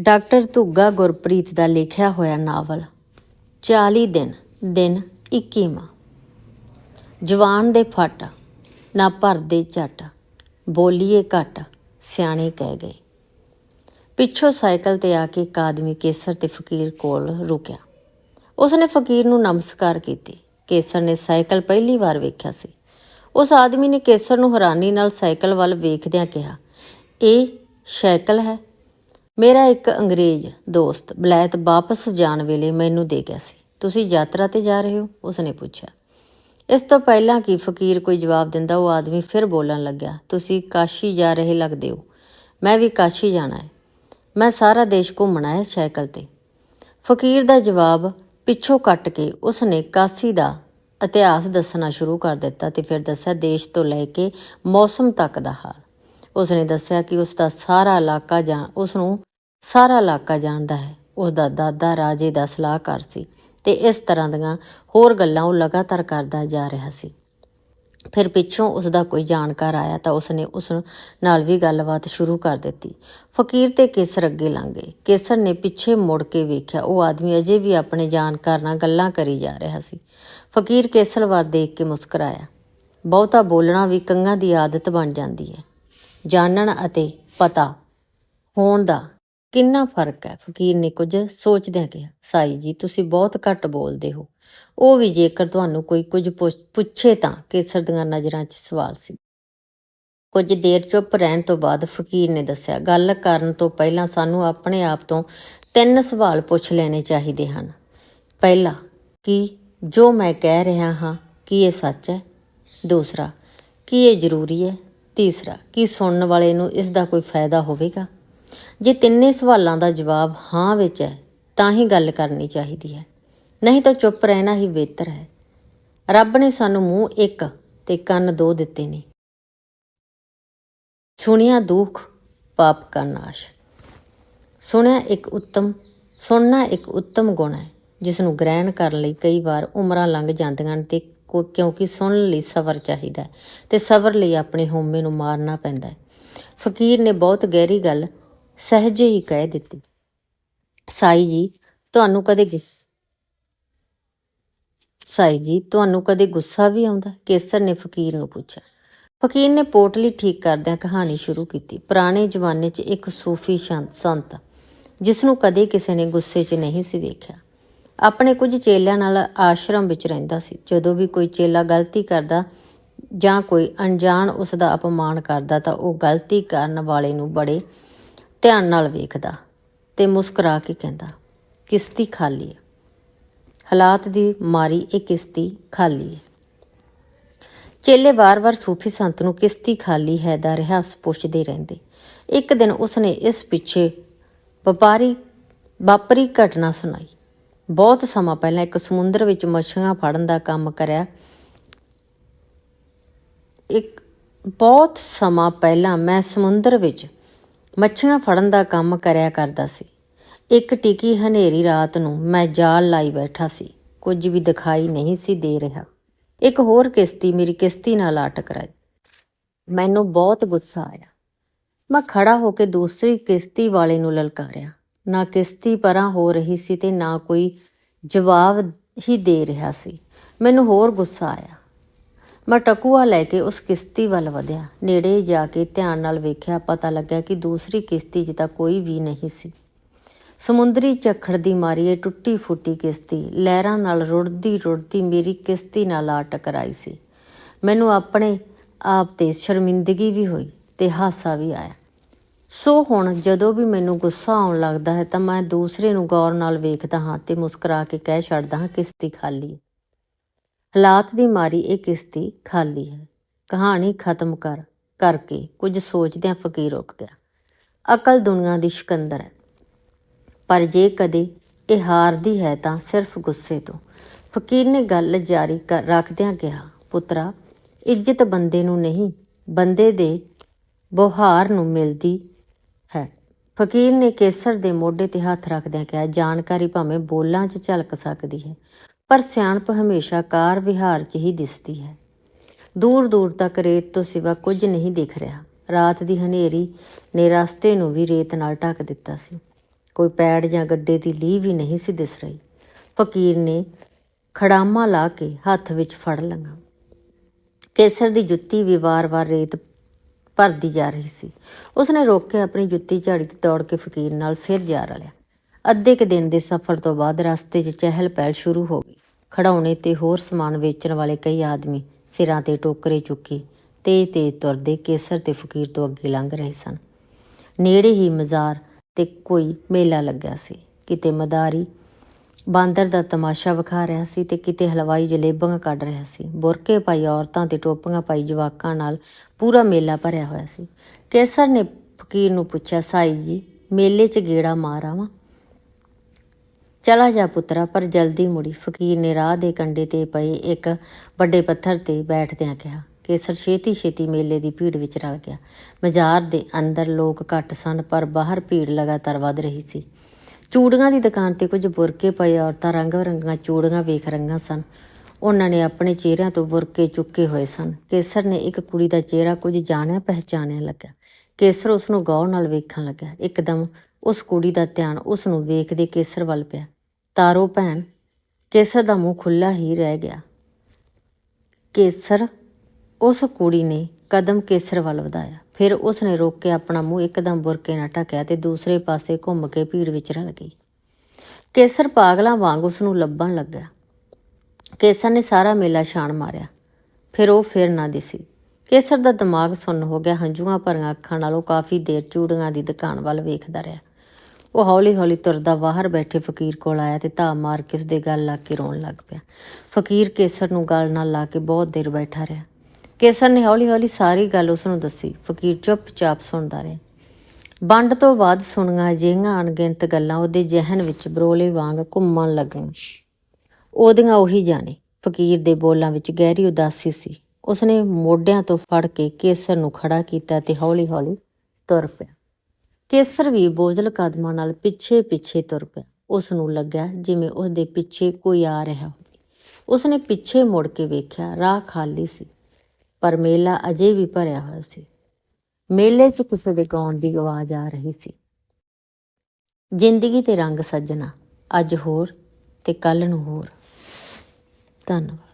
Doctor Dhugga Gurpreet ਦਾ ਲਿਖਿਆ ਹੋਇਆ novel 40 ਦਿਨ ਦਿਨ 21ਵਾਂ ਜਵਾਨ ਦੇ ਫੱਟ, ਨਾ ਭਰਦੇ ਝੱਟ, ਬੋਲੀਏ ਘੱਟ, ਸਿਆਣੇ ਕਹਿ ਗਏ। ਪਿੱਛੋਂ ਸਾਈਕਲ ਤੇ ਆ ਕੇ ਇੱਕ ਆਦਮੀ ਕੇਸਰ ਤੇ ਫਕੀਰ ਕੋਲ ਰੁਕਿਆ। ਉਸਨੇ ਫਕੀਰ ਨੂੰ ਨਮਸਕਾਰ ਕੀਤੀ। ਕੇਸਰ ਨੇ ਸਾਈਕਲ ਪਹਿਲੀ ਵਾਰ ਵੇਖਿਆ ਸੀ। ਉਸ ਆਦਮੀ ਨੇ ਕੇਸਰ ਨੂੰ ਹੈਰਾਨੀ ਨਾਲ ਸਾਈਕਲ ਵੱਲ ਵੇਖਦਿਆਂ ਕਿਹਾ, ਇਹ ਸਾਈਕਲ ਹੈ? ਮੇਰਾ ਇੱਕ ਅੰਗਰੇਜ਼ ਦੋਸਤ ਬਲੈਤ ਵਾਪਸ ਜਾਣ ਵੇਲੇ ਮੈਨੂੰ ਦੇ ਗਿਆ ਸੀ। ਤੁਸੀਂ ਯਾਤਰਾ ਤੇ ਜਾ ਰਹੇ ਹੋ? ਉਸਨੇ ਪੁੱਛਿਆ। ਇਸ ਤੋਂ ਪਹਿਲਾਂ ਕਿ ਫਕੀਰ ਕੋਈ ਜਵਾਬ ਦਿੰਦਾ, ਉਹ ਆਦਮੀ ਫਿਰ ਬੋਲਣ ਲੱਗਿਆ, ਤੁਸੀਂ ਕਾਸ਼ੀ ਜਾ ਰਹੇ ਲੱਗਦੇ ਹੋ। ਮੈਂ ਵੀ ਕਾਸ਼ੀ ਜਾਣਾ ਹੈ। ਮੈਂ ਸਾਰਾ ਦੇਸ਼ ਘੁੰਮਣਾ ਹੈ ਸਾਈਕਲ ਤੇ। ਫਕੀਰ ਦਾ ਜਵਾਬ ਪਿੱਛੋਂ ਕੱਟ ਕੇ ਉਸਨੇ ਕਾਸ਼ੀ ਦਾ ਇਤਿਹਾਸ ਦੱਸਣਾ ਸ਼ੁਰੂ ਕਰ ਦਿੱਤਾ ਤੇ ਫਿਰ ਦੱਸਿਆ, ਦੇਸ਼ ਤੋਂ ਲੈ ਕੇ ਮੌਸਮ ਤੱਕ ਦਾ ਹਾਲ। ਉਸਨੇ ਦੱਸਿਆ ਕਿ ਉਸ ਦਾ ਸਾਰਾ ਇਲਾਕਾ ਜਾਂ ਉਸ ਨੂੰ ਸਾਰਾ ਇਲਾਕਾ ਜਾਣਦਾ ਹੈ। ਉਸ ਦਾ ਦਾਦਾ ਰਾਜੇ ਦਾ ਸਲਾਹਕਾਰ ਸੀ ਤੇ ਇਸ ਤਰ੍ਹਾਂ ਦੀਆਂ ਹੋਰ ਗੱਲਾਂ ਉਹ ਲਗਾਤਾਰ ਕਰਦਾ ਜਾ ਰਿਹਾ ਸੀ। ਫਿਰ ਪਿੱਛੋਂ ਉਸ ਦਾ ਕੋਈ ਜਾਣਕਾਰ ਆਇਆ ਤਾਂ ਉਸਨੇ ਉਸ ਨਾਲ ਵੀ ਗੱਲਬਾਤ ਸ਼ੁਰੂ ਕਰ ਦਿੱਤੀ। ਫਕੀਰ ਤੇ ਕੇਸਰ ਅੱਗੇ ਲੰਘ ਗਏ। ਕੇਸਰ ਨੇ ਪਿੱਛੇ ਮੁੜ ਕੇ ਵੇਖਿਆ ਉਹ ਆਦਮੀ ਅਜੇ ਵੀ ਆਪਣੇ ਜਾਣਕਾਰ ਨਾਲ ਗੱਲਾਂ ਕਰੀ ਜਾ ਰਿਹਾ ਸੀ। ਫਕੀਰ ਕੇਸਰ ਵੱਲ ਦੇਖ ਕੇ ਮੁਸਕਰਾਇਆ। ਬਹੁਤਾ ਬੋਲਣਾ ਵੀ ਕੰਗਾਂ ਦੀ ਆਦਤ ਬਣ ਜਾਂਦੀ ਹੈ। ਜਾਣਨ ਅਤੇ ਪਤਾ ਹੋਣ ਦਾ ਕਿੰਨਾ ਫ਼ਰਕ ਹੈ? ਫਕੀਰ ਨੇ ਕੁਝ ਸੋਚਦਿਆਂ ਕਿਹਾ, ਸਾਈ ਜੀ, ਤੁਸੀਂ ਬਹੁਤ ਘੱਟ ਬੋਲਦੇ ਹੋ। ਉਹ ਵੀ ਜੇਕਰ ਤੁਹਾਨੂੰ ਕੋਈ ਕੁਝ ਪੁੱਛੇ ਤਾਂ ਕੇਸਰ ਦੀਆਂ ਨਜ਼ਰਾਂ 'ਚ ਸਵਾਲ ਸੀ। ਕੁਝ ਦੇਰ ਚੁੱਪ ਰਹਿਣ ਤੋਂ ਬਾਅਦ ਫਕੀਰ ਨੇ ਦੱਸਿਆ, ਗੱਲ ਕਰਨ ਤੋਂ ਪਹਿਲਾਂ ਸਾਨੂੰ ਆਪਣੇ ਆਪ ਤੋਂ ਤਿੰਨ ਸਵਾਲ ਪੁੱਛ ਲੈਣੇ ਚਾਹੀਦੇ ਹਨ। ਪਹਿਲਾ, ਕੀ ਜੋ ਮੈਂ ਕਹਿ ਰਿਹਾ ਹਾਂ, ਕੀ ਇਹ ਸੱਚ ਹੈ? ਦੂਸਰਾ, ਕੀ ਇਹ ਜ਼ਰੂਰੀ ਹੈ? ਤੀਸਰਾ, ਕੀ ਸੁਣਨ ਵਾਲੇ ਨੂੰ ਇਸ ਦਾ ਕੋਈ ਫਾਇਦਾ ਹੋਵੇਗਾ? ਜੇ ਤਿੰਨੇ ਸਵਾਲਾਂ ਦਾ ਜਵਾਬ ਹਾਂ ਵਿੱਚ ਹੈ, ਤਾਂ ਹੀ ਗੱਲ ਕਰਨੀ ਚਾਹੀਦੀ ਹੈ। ਨਹੀਂ ਤਾਂ ਚੁੱਪ ਰਹਿਣਾ ਹੀ ਬਿਹਤਰ ਹੈ। ਰੱਬ ਨੇ ਸਾਨੂੰ ਮੂੰਹ ਇੱਕ ਤੇ ਕੰਨ ਦੋ ਦਿੱਤੇ ਨੇ। ਸੁਣਿਆ ਦੁੱਖ, ਪਾਪ ਕਾ ਨਾਸ਼। ਸੁਣਿਆ ਇੱਕ ਉੱਤਮ, ਸੁਣਨਾ ਇੱਕ ਉੱਤਮ ਗੁਣ ਹੈ ਜਿਸ ਨੂੰ ਗ੍ਰਹਿਣ ਕਰਨ ਲਈ ਕਈ ਵਾਰ ਉਮਰਾਂ ਲੰਘ ਜਾਂਦੀਆਂ ਹਨ ਤੇ ਕਿਉਂਕਿ ਸੁਣਨ ਲਈ ਸਬਰ ਚਾਹੀਦਾ ਹੈ ਤੇ ਸਬਰ ਲਈ ਆਪਣੇ ਹਉਮੈ ਨੂੰ ਮਾਰਨਾ ਪੈਂਦਾ ਹੈ। ਫਕੀਰ ਨੇ ਬਹੁਤ ਗਹਿਰੀ ਗੱਲ ਸਹਿਜੇ ਹੀ ਕਹਿ ਦਿੱਤੀ। ਸਾਈ ਜੀ, ਤੁਹਾਨੂੰ ਕਦੇ ਗੁੱਸ ਸਾਈ ਜੀ, ਤੁਹਾਨੂੰ ਕਦੇ ਗੁੱਸਾ ਵੀ ਆਉਂਦਾ? ਕੇਸਰ ਨੇ ਫਕੀਰ ਨੂੰ ਪੁੱਛਿਆ। ਫਕੀਰ ਨੇ ਪੋਟਲੀ ਠੀਕ ਕਰਦਿਆਂ ਕਹਾਣੀ ਸ਼ੁਰੂ ਕੀਤੀ। ਪੁਰਾਣੇ ਜ਼ਮਾਨੇ 'ਚ ਇੱਕ ਸੂਫੀ ਸ਼ੰਤ ਸੰਤ ਜਿਸ ਨੂੰ ਕਦੇ ਕਿਸੇ ਨੇ ਗੁੱਸੇ 'ਚ ਨਹੀਂ ਸੀ ਵੇਖਿਆ। ਆਪਣੇ ਕੁਝ ਚੇਲਿਆਂ ਨਾਲ ਆਸ਼ਰਮ ਵਿੱਚ ਰਹਿੰਦਾ ਸੀ। ਜਦੋਂ ਵੀ ਕੋਈ ਚੇਲਾ ਗਲਤੀ ਕਰਦਾ ਜਾਂ ਕੋਈ ਅਣਜਾਣ ਉਸ ਦਾ ਅਪਮਾਨ ਕਰਦਾ ਤਾਂ ਉਹ ਗਲਤੀ ਕਰਨ ਵਾਲੇ ਨੂੰ ਬੜੇ ਧਿਆਨ ਨਾਲ ਵੇਖਦਾ ਤੇ ਮੁਸਕਰਾ ਕੇ ਕਹਿੰਦਾ, ਕਿਸ਼ਤੀ ਖਾਲੀ ਹੈ। ਹਾਲਾਤ ਦੀ ਮਾਰੀ ਇਹ ਕਿਸ਼ਤੀ ਖਾਲੀ ਹੈ। ਚੇਲੇ ਵਾਰ-ਵਾਰ ਸੂਫੀ ਸੰਤ ਨੂੰ ਕਿਸ਼ਤੀ ਖਾਲੀ ਹੈ ਦਾ ਰਿਹਾਸ ਪੁੱਛਦੇ ਰਹਿੰਦੇ। ਇੱਕ ਦਿਨ ਉਸਨੇ ਇਸ ਪਿੱਛੇ ਵਪਾਰੀ ਵਾਪਰੀ ਘਟਨਾ ਸੁਣਾਈ। ਬਹੁਤ ਸਮਾਂ ਪਹਿਲਾਂ ਇੱਕ ਸਮੁੰਦਰ ਵਿੱਚ ਮੱਛੀਆਂ ਫੜਨ ਦਾ ਕੰਮ ਕਰਿਆ। ਇੱਕ ਬਹੁਤ ਸਮਾਂ ਪਹਿਲਾਂ ਮੈਂ ਸਮੁੰਦਰ ਵਿੱਚ ਮੱਛੀਆਂ ਫੜਨ ਦਾ ਕੰਮ ਕਰਿਆ ਕਰਦਾ ਸੀ। ਇੱਕ ਟਿਕੀ ਹਨੇਰੀ ਰਾਤ ਨੂੰ ਮੈਂ ਜਾਲ ਲਾਈ ਬੈਠਾ ਸੀ। ਕੁਝ ਵੀ ਦਿਖਾਈ ਨਹੀਂ ਸੀ ਦੇ ਰਿਹਾ। ਇੱਕ ਹੋਰ ਕਿਸ਼ਤੀ ਮੇਰੀ ਕਿਸ਼ਤੀ ਨਾਲ ਆ ਟਕਰਾਈ ਮੈਨੂੰ ਬਹੁਤ ਗੁੱਸਾ ਆਇਆ। ਮੈਂ ਖੜਾ ਹੋ ਕੇ ਦੂਸਰੀ ਕਿਸ਼ਤੀ ਵਾਲੇ ਨੂੰ ਲਲਕਾਰਿਆ। ਨਾ ਕਿਸ਼ਤੀ ਪਰਾਂ ਹੋ ਰਹੀ ਸੀ ਤੇ ਨਾ ਕੋਈ ਜਵਾਬ ਹੀ ਦੇ ਰਿਹਾ ਸੀ। ਮੈਨੂੰ ਹੋਰ ਗੁੱਸਾ ਆਇਆ। ਮੈਂ ਟਕੂਆ ਲੈ ਕੇ ਉਸ ਕਿਸ਼ਤੀ ਵੱਲ ਵਧਿਆ। ਨੇੜੇ ਜਾ ਕੇ ਧਿਆਨ ਨਾਲ ਵੇਖਿਆ, ਪਤਾ ਲੱਗਾ ਕਿ ਦੂਸਰੀ ਕਿਸ਼ਤੀ 'ਚ ਤਾਂ ਕੋਈ ਵੀ ਨਹੀਂ ਸੀ। ਸਮੁੰਦਰੀ ਝੱਖੜ ਦੀ ਮਾਰੀ ਇਹ ਟੁੱਟੀ ਫੁੱਟੀ ਕਿਸ਼ਤੀ, ਲਹਿਰਾਂ ਨਾਲ ਰੁੜਦੀ ਰੁੜਦੀ ਮੇਰੀ ਕਿਸ਼ਤੀ ਨਾਲ ਆ ਟਕਰਾਈ ਸੀ। ਮੈਨੂੰ ਆਪਣੇ ਆਪ ਤੇ ਸ਼ਰਮਿੰਦਗੀ ਵੀ ਹੋਈ ਤੇ ਹਾਸਾ ਵੀ ਆਇਆ। ਸੋ ਹੁਣ ਜਦੋਂ ਵੀ ਮੈਨੂੰ ਗੁੱਸਾ ਆਉਣ ਲੱਗਦਾ ਹੈ ਤਾਂ ਮੈਂ ਦੂਸਰੇ ਨੂੰ ਗੌਰ ਨਾਲ ਵੇਖਦਾ ਹਾਂ ਤੇ ਮੁਸਕਰਾ ਕੇ ਕਹਿ ਛੱਡਦਾ ਹਾਂ, ਕਿਸ਼ਤੀ ਖਾਲੀ ਹਾਲਾਤ ਦੀ ਮਾਰੀ ਇਹ ਕਿਸ਼ਤੀ ਖਾਲੀ ਹੈ। ਕਹਾਣੀ ਖਤਮ ਕਰ, ਕਰਕੇ ਕੁਝ ਸੋਚਦਿਆਂ ਫਕੀਰ ਰੁਕ ਗਿਆ। ਅਕਲ ਦੁਨੀਆ ਦੀ ਸ਼ਿਕੰਦਰ ਹੈ। ਪਰ ਜੇ ਕਦੇ ਇਹ ਹਾਰਦੀ ਹੈ ਤਾਂ ਸਿਰਫ ਗੁੱਸੇ ਤੋਂ। ਫਕੀਰ ਨੇ ਗੱਲ ਜਾਰੀ ਕਰ, ਰੱਖਦਿਆਂ ਕਿਹਾ, ਪੁੱਤਰਾ, ਇੱਜ਼ਤ ਬੰਦੇ ਨੂੰ ਨਹੀਂ, ਬੰਦੇ ਦੇ ਬੁਹਾਰ ਨੂੰ ਮਿਲਦੀ ਹੈ। ਫਕੀਰ ਨੇ ਕੇਸਰ ਦੇ ਮੋਢੇ ਤੇ ਹੱਥ ਰੱਖਦਿਆਂ ਕਿਹਾ, ਜਾਣਕਾਰੀ ਭਾਵੇਂ ਬੋਲਾਂ 'ਚ ਝਲਕ ਸਕਦੀ ਹੈ ਪਰ ਸਿਆਣਪ ਹਮੇਸ਼ਾ ਕਾਰ ਵਿਹਾਰ 'ਚ ਹੀ ਦਿਸਦੀ ਹੈ। ਦੂਰ ਦੂਰ ਤੱਕ ਰੇਤ ਤੋਂ ਸਿਵਾ ਕੁਝ ਨਹੀਂ ਦਿਖ ਰਿਹਾ। ਰਾਤ ਦੀ ਹਨੇਰੀ ਨੇ ਰਸਤੇ ਨੂੰ ਵੀ ਰੇਤ ਨਾਲ ਢੱਕ ਦਿੱਤਾ ਸੀ। ਕੋਈ ਪੈੜ ਜਾਂ ਗੱਡੇ ਦੀ ਲੀਹ ਵੀ ਨਹੀਂ ਸੀ ਦਿਸ ਰਹੀ। ਫਕੀਰ ਨੇ ਖੜਾਮਾ ਲਾ ਕੇ ਹੱਥ ਵਿੱਚ ਫੜ ਲੰਗਾ ਕੇਸਰ ਦੀ ਜੁੱਤੀ ਵੀ ਵਾਰ-ਵਾਰ ਰੇਤ ਭਰਦੀ ਜਾ ਰਹੀ ਸੀ। ਉਸਨੇ ਰੋਕ ਕੇ ਆਪਣੀ ਜੁੱਤੀ ਝਾੜੀ ਤੇ ਦੌੜ ਕੇ ਫਕੀਰ ਨਾਲ ਫਿਰ ਜਾ ਰਲਿਆ। ਅੱਧੇ ਕੁ ਦਿਨ ਦੇ ਸਫ਼ਰ ਤੋਂ ਬਾਅਦ ਰਸਤੇ 'ਚ ਚਹਿਲ ਪਹਿਲ ਸ਼ੁਰੂ ਹੋ ਗਈ। ਖੜਾਉਣੇ ਤੇ ਹੋਰ ਸਮਾਨ ਵੇਚਣ ਵਾਲੇ ਕਈ ਆਦਮੀ ਸਿਰਾਂ ਤੇ ਟੋਕਰੇ ਚੁੱਕੀ ਤੇਜ਼ ਤੇਜ਼ ਤੁਰਦੇ ਕੇਸਰ ਤੇ ਫਕੀਰ ਤੋਂ ਅੱਗੇ ਲੰਘ ਰਹੇ ਸਨ। ਨੇੜੇ ਹੀ ਮਜ਼ਾਰ ਤੇ ਕੋਈ ਮੇਲਾ ਲੱਗਿਆ ਸੀ। ਕਿਤੇ ਮਦਾਰੀ, ਬਾਂਦਰ ਦਾ ਤਮਾਸ਼ਾ ਵਿਖਾ ਰਿਹਾ ਸੀ ਤੇ ਕਿਤੇ ਹਲਵਾਈ ਜਲੇਬਾਂ ਕੱਢ ਰਿਹਾ ਸੀ। ਬੁਰਕੇ ਪਾਈ ਔਰਤਾਂ ਤੇ ਟੋਪੀਆਂ ਪਾਈ ਜਵਾਕਾਂ ਨਾਲ ਪੂਰਾ ਮੇਲਾ ਭਰਿਆ ਹੋਇਆ ਸੀ। ਕੇਸਰ ਨੇ ਫਕੀਰ ਨੂੰ ਪੁੱਛਿਆ, ਸਾਈ ਜੀ, ਮੇਲੇ 'ਚ ਗੇੜਾ ਮਾਰ ਆਵਾਂ? ਚਲਾ ਜਾ ਪੁੱਤਰਾ, ਪਰ ਜਲਦੀ ਮੁੜੀ। ਫਕੀਰ ਨੇ ਰਾਹ ਦੇ ਕੰਢੇ ਤੇ ਪਏ ਇੱਕ ਵੱਡੇ ਪੱਥਰ ਤੇ ਬੈਠਦਿਆਂ ਕਿਹਾ, ਕੇਸਰ ਛੇਤੀ ਛੇਤੀ ਮੇਲੇ ਦੀ ਭੀੜ ਵਿੱਚ ਰਲ ਗਿਆ। ਮਜ਼ਾਰ ਦੇ ਅੰਦਰ ਲੋਕ ਘੱਟ ਸਨ, ਪਰ ਬਾਹਰ ਭੀੜ ਲਗਾਤਾਰ ਵੱਧ ਰਹੀ ਸੀ। ਚੂੜੀਆਂ ਦੀ ਦੁਕਾਨ ਤੇ ਕੁਝ ਬੁਰਕੇ ਪਏ ਔਰਤਾਂ ਰੰਗ ਬਿਰੰਗੀਆਂ ਚੂੜੀਆਂ ਵੇਖ ਰਹੀਆਂ ਸਨ। ਉਹਨਾਂ ਨੇ ਆਪਣੇ ਚਿਹਰਿਆਂ ਤੋਂ ਬੁਰਕੇ ਚੁੱਕੇ ਹੋਏ ਸਨ। ਕੇਸਰ ਨੇ ਇੱਕ ਕੁੜੀ ਦਾ ਚਿਹਰਾ ਕੁਝ ਜਾਣਿਆ ਪਹਿਚਾਣਿਆ ਲੱਗਾ ਕੇਸਰ ਉਸ ਨੂੰ ਗੌਰ ਨਾਲ ਵੇਖਣ ਲੱਗਾ ਇੱਕਦਮ ਉਸ ਕੁੜੀ ਦਾ ਧਿਆਨ ਉਸ ਨੂੰ ਵੇਖਦੇ ਕੇਸਰ ਵੱਲ ਪਿਆ। ਤਾਰੋ ਭੈਣ, ਕੇਸਰ ਦਾ ਮੂੰਹ ਖੁੱਲਾ ਹੀ ਰਹਿ ਗਿਆ। ਕੇਸਰ, ਉਸ ਕੁੜੀ ਨੇ ਕਦਮ ਕੇਸਰ ਵੱਲ ਵਧਾਇਆ। ਫਿਰ ਉਸ ਨੇ ਰੋਕ ਕੇ ਆਪਣਾ ਮੂੰਹ ਇੱਕਦਮ ਬੁਰਕੇ ਨਾਲ ਢੱਕਿਆ ਤੇ ਦੂਸਰੇ ਪਾਸੇ ਘੁੰਮ ਕੇ ਭੀੜ ਵਿੱਚ ਰਲ ਗਈ। ਕੇਸਰ ਪਾਗਲਾਂ ਵਾਂਗ ਉਸ ਨੂੰ ਲੱਭਣ ਲੱਗਾ ਕੇਸਰ ਨੇ ਸਾਰਾ ਮੇਲਾ ਛਾਣ ਮਾਰਿਆ। ਫਿਰ ਉਹ ਫਿਰ ਨਾ ਦਿਸੀ। ਕੇਸਰ ਦਾ ਦਿਮਾਗ ਸੁੰਨ ਹੋ ਗਿਆ। ਹੰਝੂਆਂ ਭਰੀਆਂ ਅੱਖਾਂ ਨਾਲ ਉਹ ਕਾਫੀ ਦੇਰ ਚੂੜੀਆਂ ਦੀ ਦੁਕਾਨ ਵੱਲ ਵੇਖਦਾ ਰਿਹਾ। ਉਹ ਹੌਲੀ-ਹੌਲੀ ਤੁਰਦਾ ਬਾਹਰ ਬੈਠੇ ਫਕੀਰ ਕੋਲ ਆਇਆ ਤੇ ਧਾ ਮਾਰ ਕੇ ਉਸਦੇ ਗਲ ਲਾ ਕੇ ਰੋਣ ਲੱਗ ਪਿਆ। ਫਕੀਰ ਕੇਸਰ ਨੂੰ ਗਲ ਨਾਲ ਲਾ ਕੇ ਬਹੁਤ ਦੇਰ ਬੈਠਾ ਰਿਹਾ। ਕੇਸਰ ਨੇ ਹੌਲੀ-ਹੌਲੀ ਸਾਰੀ ਗੱਲ ਉਸ ਨੂੰ ਦੱਸੀ। ਫਕੀਰ ਚੁੱਪਚਾਪ ਸੁਣਦਾ ਰਿਹਾ। ਵੰਡ ਤੋਂ ਬਾਅਦ ਸੁਣੀਆਂ ਅਜਿਹੀਆਂ ਅਣਗਿਣਤ ਗੱਲਾਂ ਉਹਦੇ ਜ਼ਿਹਨ ਵਿੱਚ ਬਰੋਲੇ ਵਾਂਗ ਘੁੰਮਣ ਲੱਗੀਆਂ। ਉਹਦੀਆਂ ਉਹੀ ਜਾਣੇ। ਫਕੀਰ ਦੇ ਬੋਲਾਂ ਵਿੱਚ ਗਹਿਰੀ ਉਦਾਸੀ ਸੀ। ਉਸਨੇ ਮੋਢਿਆਂ ਤੋਂ ਫੜ ਕੇ ਕੇਸਰ ਨੂੰ ਖੜਾ ਕੀਤਾ ਤੇ ਹੌਲੀ-ਹੌਲੀ ਤੁਰ ਪਿਆ। ਕੇਸਰ ਵੀ ਬੋਝਲ ਕਦਮਾਂ ਨਾਲ ਪਿੱਛੇ-ਪਿੱਛੇ ਤੁਰ ਪਿਆ। ਉਸ ਨੂੰ ਲੱਗਿਆ ਜਿਵੇਂ ਉਸ ਦੇ ਪਿੱਛੇ ਕੋਈ ਆ ਰਿਹਾ ਹੋਵੇ। ਉਸਨੇ ਪਿੱਛੇ ਮੁੜ ਕੇ ਵੇਖਿਆ ਰਾਹ ਖਾਲੀ ਸੀ, ਪਰ ਮੇਲਾ ਅਜੇ ਵੀ ਭਰਿਆ ਹੋਇਆ ਸੀ। ਮੇਲੇ 'ਚ ਕਿਸੇ ਦੇ ਗਾਉਣ ਦੀ ਆਵਾਜ਼ ਆ ਰਹੀ ਸੀ। ਜ਼ਿੰਦਗੀ ਤੇ ਰੰਗ ਸੱਜਣਾ, ਅੱਜ ਹੋਰ ਤੇ ਕੱਲ ਨੂੰ ਹੋਰ। ਧੰਨਵਾਦ।